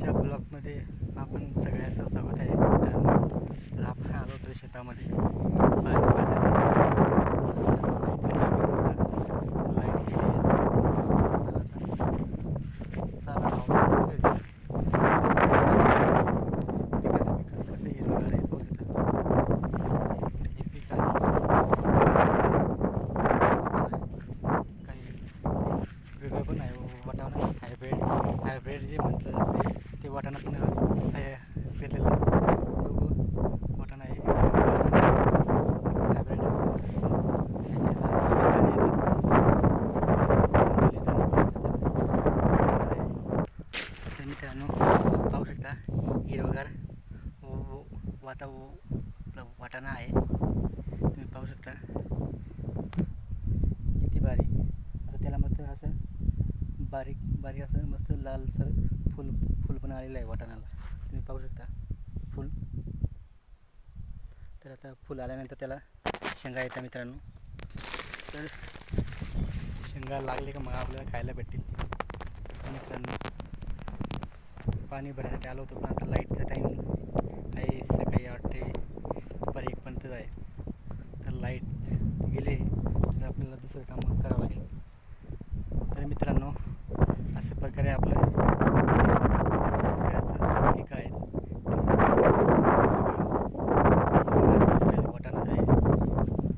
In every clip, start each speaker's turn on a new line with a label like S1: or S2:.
S1: आजच्या ब्लॉगमध्ये आपण सगळ्याचं स्वागत आहे मित्रांनो. तर आपण आलो होतो शेतामध्ये. पाणी लाइट काही वेगळं पण आहे वाटाणा हायब्रिड हायब्रिड जे म्हटलं जाते. ते वाटाणा पण आहे पेरलेलं बघू वाटाणा आहे हायब्रिड तर मित्रांनो पाहू शकता हिरवगार वाता वाटाणा आहे. तुम्ही पाहू शकता. किती बारीक आता त्याला मस्त असं बारीक बारीक असं मस्त लालसर पण आलेलं आहे वाटाणाला. तुम्ही पाहू शकता फुल. तर आता फुल आल्यानंतर त्याला शेंगा येतात मित्रांनो. तर शेंगा लागले का मग आपल्याला खायला भेटतील. मित्रांनो पाणी भरण्यासाठी आलो होतो पण आता लाईटचा टाईम आहे. सकाळी आठ ते दुपारी एकपर्यंतच आहे. तर लाइट गेले तर आपल्याला दुसरं काम करावं लागेल. तर मित्रांनो अशा प्रकारे आपलं शेतकऱ्याचं पीक आहे सगळं वाटाणा आहे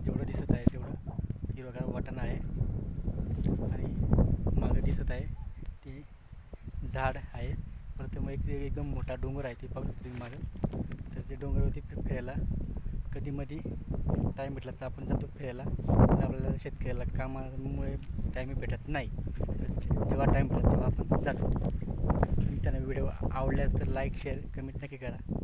S1: जेवढं दिसत आहे तेवढं हिरवगार वाटाणा आहे. आणि मागं दिसत आहे ते झाड आहे. परत मग एक एकदम मोठा डोंगर आहे ते पाहू शकतो मागं. तर ते डोंगरावरती फिरायला कधी मधी टाईम भेटला तर आपण जातो फिरायला. पण आपल्याला शेतकऱ्याला कामामुळे टाईम भेटत नाही. जेव्हा टाईम भेटला तेव्हा आपण जातो. तुम्ही त्यांना व्हिडिओ आवडल्यास तर लाईक शेअर कमेंट नक्की करा.